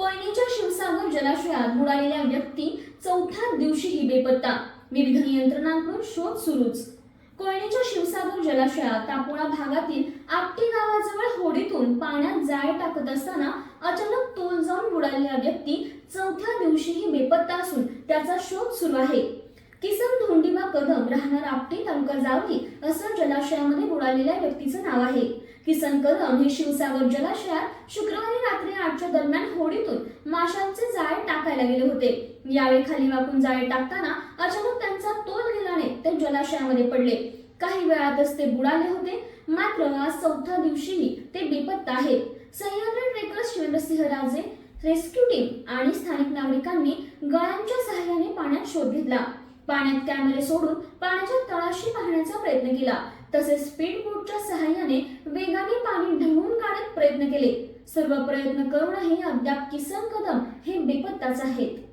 कोयनेच्या शिवसागर जलाशयात बुडालेल्या व्यक्ती चौथ्या दिवशीही बेपत्ता. विविध यंत्रणांकडून शोध सुरूच. कोयनेच्या शिवसागर जलाशयात तापोळा भागातील आपटी गावाजवळ होडीतून पाण्यात जाळ टाकत असताना अचानक तोल जाऊन बुडालेला व्यक्ती चौथ्या दिवशीही बेपत्ता असून त्याचा शोध सुरू आहे. किसन धोंडीबा कदम राहणार आपटी तालुका जावली असं जलाशयामध्ये बुडालेल्या व्यक्तीचं नाव आहे. किसन कदम हे शिवसागर जलाशयात शुक्रवारी रात्री आठच्या दरम्यान होडीतून माशांचे जाळे टाकायला गेले होते. यावेळी खाली वाकून जाळे टाकताना अचानक त्यांचा तोल गेल्याने ते जलाशयामध्ये पडले. काही वेळातच ते बुडाले होते मात्र आज चौथ्या दिवशीही ते बेपत्ता आहेत. सह्याद्री ट्रेकर्स शिवेंद्रसिंह राजे रेस्क्यू टीम आणि स्थानिक नागरिकांनी गळ्यांच्या सहाय्याने पाण्यात शोध घेतला. पाण्यात कॅमेरे सोडून पाण्याच्या तळाशी पाहण्याचा प्रयत्न केला. तसेच स्पीड बोटच्या सहाय्याने वेगाने पाणी ढवळून काढत प्रयत्न केले. सर्व प्रयत्न करूनही अद्याप किसन कदम हे बेपत्ताच आहेत.